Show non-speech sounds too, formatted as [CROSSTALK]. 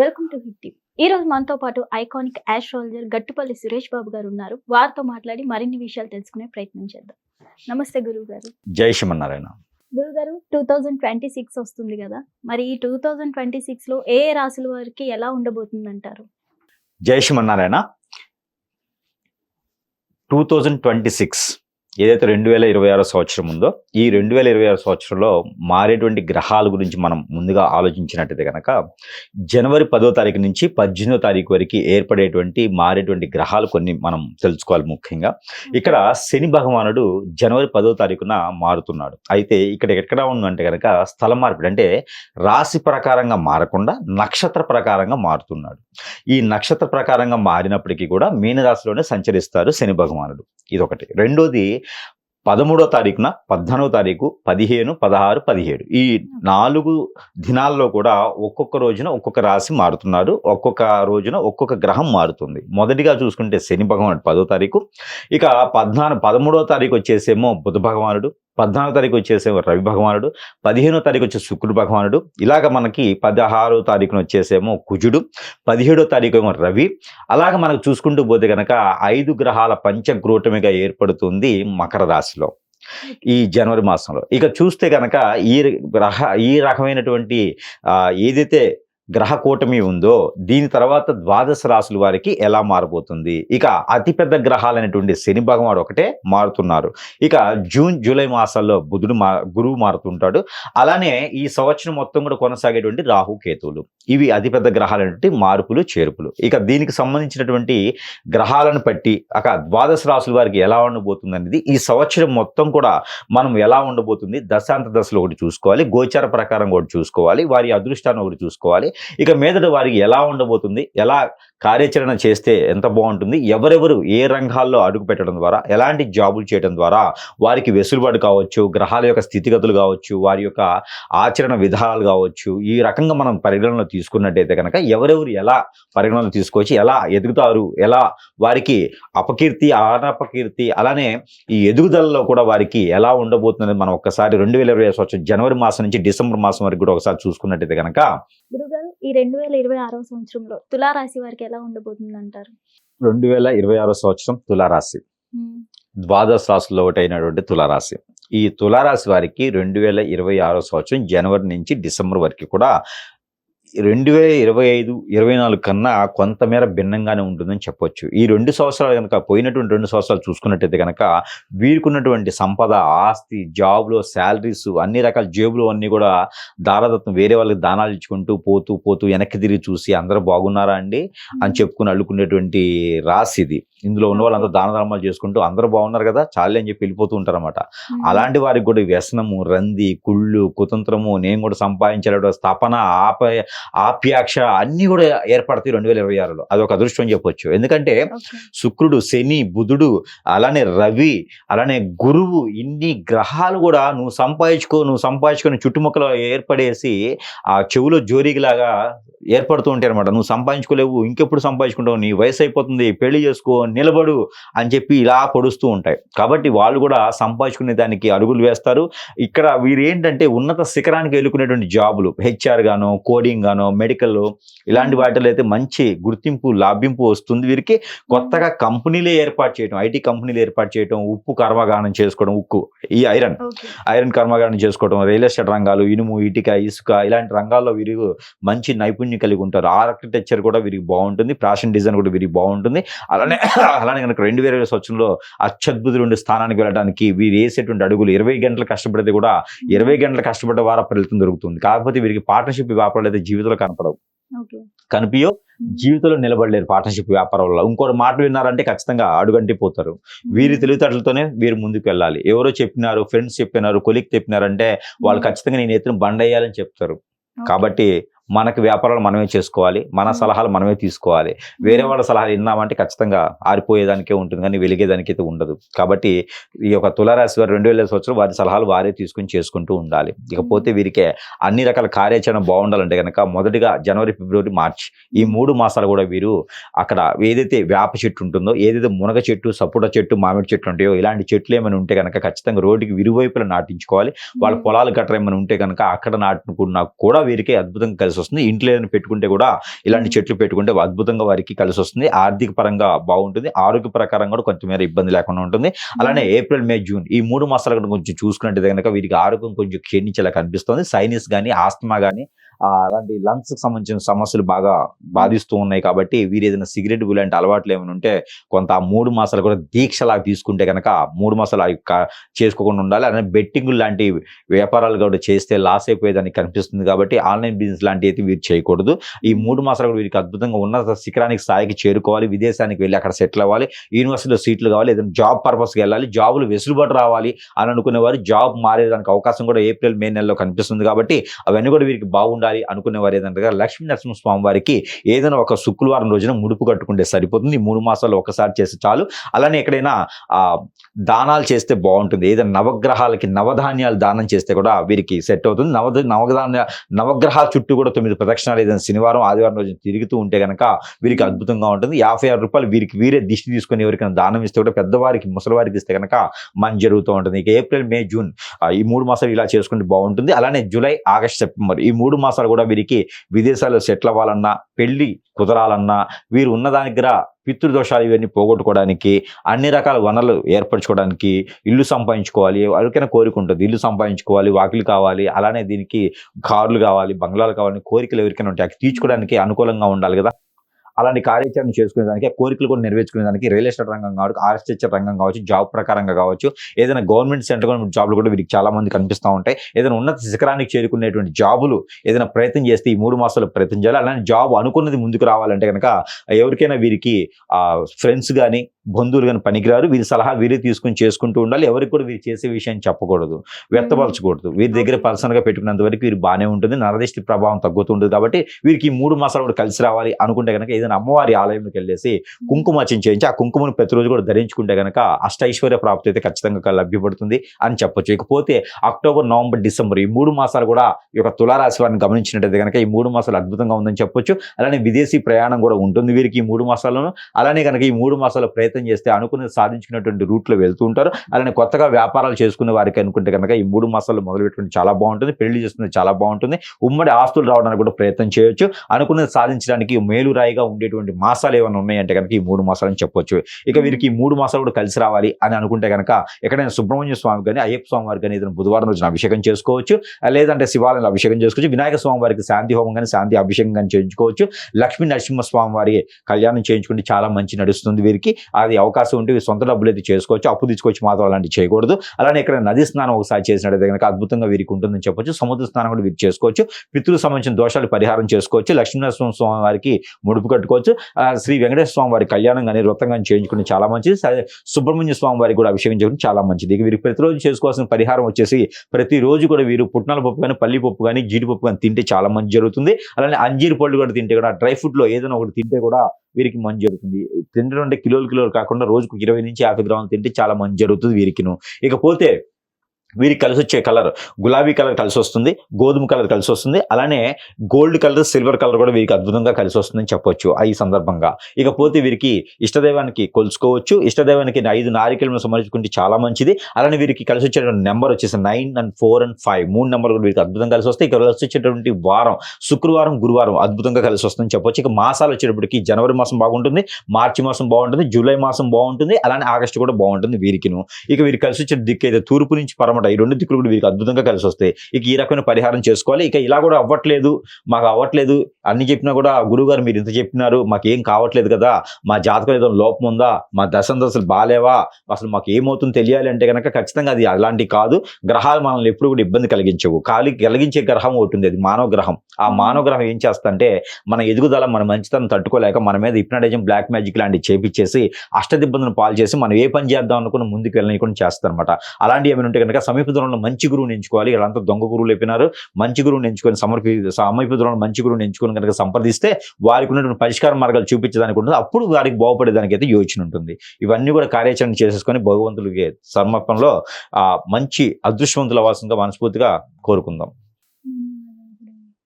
Welcome to hit TV. ఈ రోజు మనతో పాటు ఐకానిక్ ఆస్ట్రాలజర్ గట్టుపల్లి సురేష్ బాబు గారు ఉన్నారు. వారితో మాట్లాడి మరిన్ని విషయాలు తెలుసుకునే ప్రయత్నం చేద్దాం. నమస్తే గురువు గారు జై శ్రీమన్నారాయణ. గురువు గారు టూ థౌజండ్ ట్వంటీ సిక్స్ వస్తుంది కదా. మరి ఈ టూ థౌజండ్ ట్వంటీ సిక్స్లో ఏ ఏ రాశుల వారికి ఎలా ఉండబోతుంది అంటారు జై Srimannarayana. Two thousand twenty six ఏదైతే రెండు వేల ఇరవై ఆరో సంవత్సరం ఉందో ఈ రెండు వేల ఇరవై ఆరో సంవత్సరంలో మారేటువంటి గ్రహాల గురించి మనం ముందుగా ఆలోచించినట్టయితే కనుక జనవరి పదో తారీఖు నుంచి పద్దెనిమిదో తారీఖు వరకు ఏర్పడేటువంటి మారేటువంటి గ్రహాలు కొన్ని మనం తెలుసుకోవాలి ముఖ్యంగా. ఇక్కడ శని భగవానుడు జనవరి పదో తారీఖున మారుతున్నాడు. అయితే ఇక్కడ ఎక్కడ ఉందంటే కనుక స్థల మార్పిడి అంటే రాశి ప్రకారంగా మారకుండా నక్షత్ర ప్రకారంగా మారుతున్నాడు. ఈ నక్షత్ర ప్రకారంగా మారినప్పటికీ కూడా మీనరాశిలోనే సంచరిస్తారు శని భగవానుడు. ఇదొకటి. రెండోది పదమూడో తారీఖున పద్నాలుగో తారీఖు పదిహేను పదహారు పదిహేడు. ఈ నాలుగు దినాల్లో కూడా ఒక్కొక్క రోజున ఒక్కొక్క రాశి మారుతున్నారు. ఒక్కొక్క రోజున ఒక్కొక్క గ్రహం మారుతుంది. మొదటిగా చూసుకుంటే శని భగవానుడు పదో తారీఖు. ఇక పద్నాలుగు పదమూడో తారీఖు వచ్చేసేమో బుధ భగవానుడు. పద్నాలుగో తారీఖు వచ్చేసేమో రవి భగవానుడు పదిహేనో తారీఖు వచ్చే శుక్రుడు భగవానుడు ఇలాగ మనకి పదహారో తారీఖున వచ్చేసేమో కుజుడు పదిహేడో తారీఖు ఏమో రవి. అలాగ మనకు చూసుకుంటూ పోతే కనుక ఐదు గ్రహాల పంచగ్రూటమిగా ఏర్పడుతుంది మకర రాశిలో ఈ జనవరి మాసంలో. ఇక చూస్తే కనుక ఈ గ్రహ ఈ రకమైనటువంటి ఏదైతే గ్రహ కూటమి ఉందో దీని తర్వాత ద్వాదశ రాశుల వారికి ఎలా మారబోతుంది? ఇక అతిపెద్ద గ్రహాలైనటువంటి శని భగవాడు ఒకటే మారుతున్నారు. ఇక జూన్ జూలై మాసాల్లో బుధుడు మా గురువు మారుతుంటాడు. అలానే ఈ సంవత్సరం మొత్తం కూడా కొనసాగేటువంటి రాహు కేతువులు. ఇవి అతిపెద్ద గ్రహాలైనటువంటి మార్పులు చేర్పులు. ఇక దీనికి సంబంధించినటువంటి గ్రహాలను బట్టి అక ద్వాదశ రాశుల వారికి ఎలా ఉండబోతుంది అనేది ఈ సంవత్సరం మొత్తం కూడా మనం ఎలా ఉండబోతుంది? దశాంత దశలో ఒకటి చూసుకోవాలి. గోచార ప్రకారం ఒకటి చూసుకోవాలి. వారి అదృష్టాన్ని ఒకటి చూసుకోవాలి. ఇక మీదట వారికి ఎలా ఉండబోతుంది? ఎలా కార్యాచరణ చేస్తే ఎంత బాగుంటుంది? ఎవరెవరు ఏ రంగాల్లో అడుగు పెట్టడం ద్వారా ఎలాంటి జాబులు చేయడం ద్వారా వారికి వెసులుబాటు కావచ్చు గ్రహాల యొక్క స్థితిగతులు కావచ్చు వారి యొక్క ఆచరణ విధానాలు కావచ్చు ఈ రకంగా మనం పరిగణనలో తీసుకున్నట్టయితే కనుక ఎవరెవరు ఎలా పరిగణనలో తీసుకోవచ్చు ఎలా ఎదుగుతారు ఎలా వారికి అపకీర్తి అనపకీర్తి అలానే ఈ ఎదుగుదలలో కూడా వారికి ఎలా ఉండబోతుందని మనం ఒక్కసారి రెండు వేల ఇరవై సంవత్సరం జనవరి మాసం నుంచి డిసెంబర్ మాసం వరకు కూడా ఒకసారి చూసుకున్నట్టయితే కనుక గురువు ఈ రెండు వేల ఇరవై ఆరో సంవత్సరంలో తులారాశి వారికి ఎలా ఉండబోతుంది అంటారు రెండు వేల ఇరవై ఆరో సంవత్సరం తులారాశి. ద్వాదశ రాశుల్లో ఒకటైనటువంటి తులారాశి. ఈ తులారాశి వారికి రెండు వేల ఇరవై ఆరో సంవత్సరం జనవరి నుంచి డిసెంబర్ వరకు కూడా రెండు వేల ఇరవై ఐదు ఇరవై నాలుగు కన్నా కొంతమేర భిన్నంగానే ఉంటుందని చెప్పొచ్చు. ఈ రెండు సంవత్సరాలు కనుక పోయినటువంటి రెండు సంవత్సరాలు చూసుకున్నట్టయితే కనుక వీరికి ఉన్నటువంటి సంపద ఆస్తి జాబ్లో శాలరీస్ అన్ని రకాల జేబులు అన్నీ కూడా దారాదత్తం వేరే వాళ్ళకి దానాలు ఇచ్చుకుంటూ పోతూ పోతూ వెనక్కి తిరిగి చూసి అందరూ బాగున్నారా అండి? అని చెప్పుకుని అల్లుకునేటువంటి రాశి ఇది. ఇందులో ఉన్న వాళ్ళంతా దాన ధర్మాలు చేసుకుంటూ అందరూ బాగున్నారు కదా చాలే అని చెప్పి వెళ్ళిపోతూ ఉంటారన్నమాట. అలాంటి వారికి కూడా వ్యసనము రంది కుళ్ళు కుతంత్రము నేను కూడా సంపాదించాల స్థాపన ఆప ఆప్యాక్ష అన్ని కూడా ఏర్పడతాయి రెండు వేల ఇరవై ఆరులో. అదొక అదృష్టం చెప్పొచ్చు. ఎందుకంటే శుక్రుడు శని బుధుడు అలానే రవి అలానే గురువు ఇన్ని గ్రహాలు కూడా నువ్వు సంపాదించుకో నువ్వు సంపాదించుకొని చుట్టుముక్కలు ఏర్పడేసి ఆ చెవులో జోరీగిలాగా ఏర్పడుతూ ఉంటాయి అనమాట నువ్వు సంపాదించుకోలేవు ఇంకెప్పుడు సంపాదించుకుంటావు నీ వయసు అయిపోతుంది పెళ్ళి చేసుకో నిలబడు అని చెప్పి ఇలా పొడుస్తూ ఉంటాయి. కాబట్టి వాళ్ళు కూడా సంపాదించుకునే దానికి అడుగులు వేస్తారు. ఇక్కడ వీరు ఏంటంటే ఉన్నత శిఖరానికి వెళ్ళుకునేటువంటి జాబులు హెచ్ఆర్ గానో కోడింగ్ గానో మెడికల్ ఇలాంటి వాటిలో అయితే మంచి గుర్తింపు లాభింపు వస్తుంది. వీరికి కొత్తగా కంపెనీలే ఏర్పాటు చేయడం ఐటీ కంపెనీలు ఏర్పాటు చేయడం ఉప్పు కర్మగానం చేసుకోవడం ఉక్కు ఈ ఐరన్. ఐరన్ కర్మగానం చేసుకోవడం రియల్ ఎస్టేట్ రంగాలు ఇనుము ఇటుక ఇసుక ఇలాంటి రంగాల్లో వీరు మంచి నైపుణ్యం కలిగి ఉంటారు. ఆర్కిటెక్చర్ కూడా వీరికి బాగుంటుంది. ఫ్యాషన్ డిజైన్ కూడా వీరికి బాగుంటుంది. అలానే [COUGHS] అలానే కనుక రెండు వేల ఇరవై సంవత్సరంలో అత్యద్భుతుడి స్థానానికి వెళ్ళడానికి వీరు వేసేటువంటి అడుగులు ఇరవై గంటలు కష్టపడితే కూడా ఇరవై గంటలు కష్టపడ్డ వార ఫలితం దొరుకుతుంది. కాకపోతే వీరికి పార్ట్నర్షిప్ వ్యాపారాలు అయితే జీవితంలో కనపడవు. ఓకే. కనిపియో జీవితంలో నిలబడలేరు పార్ట్నర్షిప్ వ్యాపారం వల్ల ఇంకోటి మాట విన్నారంటే ఖచ్చితంగా అడుగంటి పోతారు వీరి తెలివితేటలతోనే వీరు ముందుకు వెళ్ళాలి ఎవరో చెప్పినారు ఫ్రెండ్స్ చెప్పినారు కొలిక్ చెప్పినారంటే వాళ్ళు ఖచ్చితంగా నేను ఎత్తున బండేయాలని చెప్తారు. కాబట్టి మనకి వ్యాపారాలు మనమే చేసుకోవాలి మన. సలహాలు మనమే తీసుకోవాలి. వేరే వాళ్ళ సలహాలు విన్నామంటే ఖచ్చితంగా ఆరిపోయేదానికే ఉంటుంది కానీ వెలిగేదానికి అయితే ఉండదు. కాబట్టి ఈ యొక్క తులారాశి వారు రెండు వేల సంవత్సరం వారి సలహాలు వారే తీసుకుని చేసుకుంటూ ఉండాలి. ఇకపోతే వీరికి అన్ని రకాల కార్యాచరణ బాగుండాలంటే కనుక మొదటిగా జనవరి ఫిబ్రవరి మార్చ్ ఈ మూడు మాసాలు కూడా వీరు అక్కడ ఏదైతే వేప చెట్టు ఉంటుందో ఏదైతే మునగ చెట్టు సపోటా చెట్టు మామిడి చెట్టు ఉంటాయో ఇలాంటి చెట్లు ఏమైనా ఉంటే కనుక ఖచ్చితంగా రోడ్డుకి విరువైపులా నాటించుకోవాలి. వాళ్ళ పొలాలు గట్ర ఏమైనా ఉంటే కనుక అక్కడ నాటుకున్నా కూడా వీరికి అద్భుతంగా కలిసి వస్తుంది ఇంట్లో ఏదైనా పెట్టుకుంటే కూడా ఇలాంటి. చెట్లు పెట్టుకుంటే అద్భుతంగా వారికి కలిసి వస్తుంది ఆర్థిక పరంగా బాగుంటుంది. ఆరోగ్య ప్రకారం కూడా కొంచెం ఇబ్బంది లేకుండా ఉంటుంది. అలానే ఏప్రిల్ మే జూన్ ఈ మూడు మాసాలు కొంచెం చూసుకున్నట్టు కనుక వీరికి ఆరోగ్యం కొంచెం క్షీణించేలా కనిపిస్తుంది. సైనస్ కానీ ఆస్తమా కానీ అలాంటి లంగ్స్కి సంబంధించిన సమస్యలు బాగా బాధిస్తూ ఉన్నాయి కాబట్టి వీరు ఏదైనా సిగరెట్ ఇలాంటి అలవాట్లు ఏమైనా ఉంటే కొంత ఆ మూడు మాసాలు కూడా దీక్షలాగా తీసుకుంటే కనుక మూడు మాసాలు చేసుకోకుండా ఉండాలి. అలానే బెట్టింగ్ లాంటి వ్యాపారాలు కూడా చేస్తే లాస్ అయిపోయేదానికి కనిపిస్తుంది కాబట్టి ఆన్లైన్ బిజినెస్ లాంటివి అయితే వీరు చేయకూడదు. ఈ మూడు మాసాలు కూడా వీరికి అద్భుతంగా ఉన్నత శిఖరానికి స్థాయికి చేరుకోవాలి. విదేశానికి వెళ్ళి అక్కడ సెటిల్ అవ్వాలి. యూనివర్సిటీలో సీట్లు కావాలి. ఏదైనా జాబ్ పర్పస్కి వెళ్ళాలి. జాబులు వెసులుబాటు రావాలి అని అనుకునేవారు. జాబ్ మారేదానికి అవకాశం కూడా ఏప్రిల్ మే నెలలో కనిపిస్తుంది కాబట్టి అవన్నీ కూడా వీరికి బాగుండాలి. అనుకునేవారు ఏదంటే లక్ష్మీ నరసింహస్వామి వారికి ఏదైనా ఒక శుక్రవారం రోజున ముడుపు కట్టుకుంటే సరిపోతుంది. మూడు మాసాలు ఒకసారి చేస్తే చాలు. అలానే ఎక్కడైనా ఆ దానాలు చేస్తే బాగుంటుంది. ఏదైనా నవగ్రహాలకి నవధాన్యాలు దానం చేస్తే కూడా వీరికి సెట్ అవుతుంది. నవ నవధాన్య నవగ్రహాల చుట్టూ కూడా తొమ్మిది ప్రదక్షిణాలు ఏదైనా శనివారం ఆదివారం రోజు తిరుగుతూ ఉంటే కనుక వీరికి అద్భుతంగా ఉంటుంది. యాభై ఆరు రూపాయలు వీరికి వీరే దిష్టి తీసుకొని ఎవరికైనా దానం ఇస్తే కూడా పెద్దవారికి ముసలివారికి ఇస్తే కనుక మంచి జరుగుతూ ఉంటుంది. ఇక ఏప్రిల్ మే జూన్ ఈ మూడు మాసాలు ఇలా చేసుకుంటే బాగుంటుంది. అలానే జూలై ఆగస్ట్ సెప్టెంబర్ ఈ మూడు మాసాలు కూడా వీరికి విదేశాల్లో సెటిల్ అవ్వాలన్నా పెళ్ళి కుదరాలన్నా వీరు ఉన్న దాని దగ్గర పితృదోషాలు ఇవన్నీ పోగొట్టుకోవడానికి అన్ని రకాల వనరులు ఏర్పరచుకోవడానికి ఇల్లు సంపాదించుకోవాలి ఎవరికైనా కోరిక ఉంటుంది ఇల్లు సంపాదించుకోవాలి వాకిలు కావాలి అలానే దీనికి కార్లు కావాలి బంగ్లాలు కావాలని కోరికలు ఎవరికైనా ఉంటాయి తీర్చుకోవడానికి అనుకూలంగా ఉండాలి కదా. అలాంటి కార్యాచరణ చేసుకునేదానికి ఆ కోరికలు కూడా నెరవేర్చుకునేదానికి రియల్ ఎస్టేట్ రంగం కావచ్చు ఆర్కిటెక్చర్ రంగం కావచ్చు జాబ్ ప్రకారంగా కావచ్చు ఏదైనా గవర్నమెంట్ సెంట్రల్ గవర్నమెంట్ జాబ్లు కూడా వీరికి చాలా మంది కనిపిస్తూ ఉంటాయి. ఏదైనా ఉన్నత శిఖరానికి చేరుకునేటువంటి జాబులు ఏదైనా ప్రయత్నం చేస్తే ఈ మూడు మాసాలు ప్రయత్నం చేయాలి. అలానే జాబ్ అనుకున్నది ముందుకు రావాలంటే కనుక ఎవరికైనా వీరికి ఫ్రెండ్స్ కానీ బంధువులు కానీ పనికిరారు. వీరి సలహా వీరే తీసుకుని చేసుకుంటూ ఉండాలి. ఎవరికి కూడా వీరు చేసే విషయం చెప్పకూడదు. వ్యక్తపరచకూడదు. వీరి దగ్గర Okay. పర్సనల్గా పెట్టుకున్నంత వరకు వీరు బాగానే ఉంటుంది. నరదిష్టి ప్రభావం తగ్గుతుంటుంది కాబట్టి వీరికి ఈ మూడు మాసాలు కూడా కలిసి రావాలి అనుకుంటే కనుక ఏదైనా అమ్మవారి ఆలయంలోకి వెళ్ళేసి కుంకుమార్చన చేయించి ఆ కుంకుమను ప్రతిరోజు కూడా ధరించుకుంటే కనుక అష్టైశ్వర్య ప్రాప్తి అయితే ఖచ్చితంగా లభ్యపడుతుంది అని చెప్పొచ్చు. ఇకపోతే అక్టోబర్ నవంబర్ డిసెంబర్ ఈ మూడు మాసాలు కూడా ఈ యొక్క తులారాశి వారిని గమనించినట్టయితే కనుక ఈ మూడు మాసాలు అద్భుతంగా ఉందని చెప్పొచ్చు. అలానే విదేశీ ప్రయాణం కూడా ఉంటుంది వీరికి ఈ మూడు మాసాలను అలానే కనుక ఈ మూడు మాసాలు ప్రయత్నం చేస్తే అనుకున్నది సాధించుకున్నటువంటి రూట్లో వెళ్తూ ఉంటారు. అలానే కొత్తగా వ్యాపారాలు చేసుకునే వారికి అనుకుంటే కనుక ఈ మూడు మాసాలు మొదలు పెట్టుకుంటే చాలా బాగుంటుంది. పెళ్ళి చేస్తుంది చాలా బాగుంటుంది. ఉమ్మడి ఆస్తులు రావడానికి కూడా ప్రయత్నం చేయొచ్చు. అనుకున్నది సాధించడానికి మేలు రాయిగా ఉండేటువంటి మాసాలు ఏమైనా ఉన్నాయంటే కనుక ఈ మూడు మాసాలని చెప్పొచ్చు. ఇక వీరికి ఈ మూడు మాసాలు కూడా కలిసి రావాలి అని అనుకుంటే కనుక ఎక్కడైనా సుబ్రహ్మణ్య స్వామి కానీ అయ్యప్ప స్వామి వారికి కానీ ఏదైనా బుధవారం రోజున అభిషేకం చేసుకోవచ్చు. లేదంటే శివాలయంలో అభిషేకం చేసుకోవచ్చు. వినాయక స్వామి వారికి శాంతి హోమం కానీ శాంతి అభిషేకం కానీ చేయించుకోవచ్చు. లక్ష్మీ నరసింహ స్వామి వారి కళ్యాణం చేయించుకుంటే చాలా మంచి నడుస్తుంది వీరికి. అది అవకాశం ఉంటే వీరు సొంత డబ్బులు అయితే చేసుకోవచ్చు అప్పు తీసుకొచ్చి మాత్రం అలాంటివి చేయకూడదు. అలానే ఇక్కడ నది స్నానం ఒకసారి చేసినట్టయితే కనుక అద్భుతంగా వీరికి ఉంటుందని చెప్పొచ్చు. సముద్ర స్నానం కూడా వీరు చేసుకోవచ్చు. పితృ సంబంధించిన దోషాలు పరిహారం చేసుకోవచ్చు. లక్ష్మీనరసింహ స్వామి వారికి ముడుపు కట్టుకోవచ్చు. శ్రీ వెంకటేశ్వర స్వామి వారి కళ్యాణం కానీ వృత్తంగా చేయించుకుని చాలా మంచిది. సుబ్రహ్మణ్య స్వామి వారికి కూడా అభిషేకం చేయడం చాలా మంచిది. ఇక వీరికి ప్రతిరోజు చేసుకోవాల్సిన పరిహారం వచ్చేసి ప్రతిరోజు కూడా వీరు పుట్నాల పప్పు కానీ పల్లి పప్పు కానీ జీడిపప్పు కానీ తింటే చాలా మంచి జరుగుతుంది. అలానే అంజీరి పళ్ళు కూడా తింటే కూడా డ్రై ఫ్రూట్లో ఏదైనా ఒకటి తింటే కూడా వీరికి మంచి జరుగుతుంది. తినడం అంటే కిలోలు కిలోలు కాకుండా రోజుకు ఇరవై నుంచి యాభై గ్రాములు తింటే చాలా మంచి జరుగుతుంది వీరికిను. ఇకపోతే వీరికి కలిసి వచ్చే కలర్ గులాబీ కలర్ కలిసి వస్తుంది గోధుమ కలర్ కలిసి వస్తుంది అలానే గోల్డ్ కలర్ సిల్వర్ కలర్ కూడా వీరికి అద్భుతంగా కలిసి వస్తుందని చెప్పొచ్చు ఈ సందర్భంగా. ఇకపోతే వీరికి ఇష్టదైవానికి కొలుచుకోవచ్చు ఇష్టదైవానికి ఐదు నారికలను సమర్చుకుంటే చాలా మంచిది. అలానే వీరికి కలిసి వచ్చేటువంటి నెంబర్ వచ్చేసి nine and four and five మూడు నెంబర్ కూడా వీరికి అద్భుతంగా కలిసి వస్తాయి. ఇక కలిసి వచ్చేటువంటి వారం శుక్రవారం గురువారం అద్భుతంగా కలిసి వస్తుందని చెప్పొచ్చు. ఇక మాసాలు వచ్చేటప్పటికి జనవరి మాసం బాగుంటుంది మార్చి మాసం బాగుంటుంది జూలై మాసం బాగుంటుంది అలానే ఆగస్టు కూడా బాగుంటుంది వీరికిను. ఇక వీరికి కలిసి వచ్చే దిక్కు అయితే తూర్పు నుంచి పరమట ఈ రెండు దిక్కులు కూడా వీరికి అద్భుతంగా కలిసి వస్తాయి. ఇక ఈ రకమైన పరిహారం చేసుకోవాలి. ఇక ఇలా కూడా అవ్వట్లేదు. మాకు అవ్వట్లేదు. అన్ని చెప్పినా కూడా గురువు గారు మీరు ఇంత చెప్పినారు. మాకు ఏం కావట్లేదు కదా. మా జాతకం ఏదో లోపం ఉందా? మా దశంత అసలు బాలేవా? అసలు మాకు ఏమవుతుందో తెలియాలి అంటే కనుక ఖచ్చితంగా అది అలాంటి కాదు. గ్రహాలు మనల్ని ఎప్పుడు కూడా ఇబ్బంది కలిగించవు. ఖాళీ కలిగించే గ్రహం ఒకటి ఉంది. అది మానవ గ్రహం. ఆ మానవ గ్రహం ఏం చేస్తంటే మన ఎదుగుదల మన మంచితనం తట్టుకోలేక మన మీద హిప్నటైజం బ్లాక్ మ్యాజిక్ లాంటివి చేపించేసి అష్టదిబ్బందులను పాలు చేసి మనం ఏ పని చేద్దాం అనుకున్న ముందుకు వెళ్ళనీయకుండా చేస్తారనమాట అలాంటి ఏమైనా ఉంటే కనుక సమీప దూరంలో మంచి గురువుని ఎంచుకోవాలి. వీళ్ళంతా దొంగ గురువులు చెప్పినారు మంచి గురువుని ఎంచుకొని సమర్పి సమీప దూరంలో మంచి గురువుని ఎంచుకొని కనుక సంప్రదిస్తే వారికి ఉన్నటువంటి పరిష్కార మార్గాలు చూపించడానికి ఉంటుంది. అప్పుడు వారికి బాగుపడేదానికి అయితే యోచన ఉంటుంది. ఇవన్నీ కూడా కార్యాచరణ చేసేసుకొని భగవంతుడికి సమర్పణలో ఆ మంచి అదృష్టవంతులు అవ్వాల్సిందిగా మనస్ఫూర్తిగా కోరుకుందాం.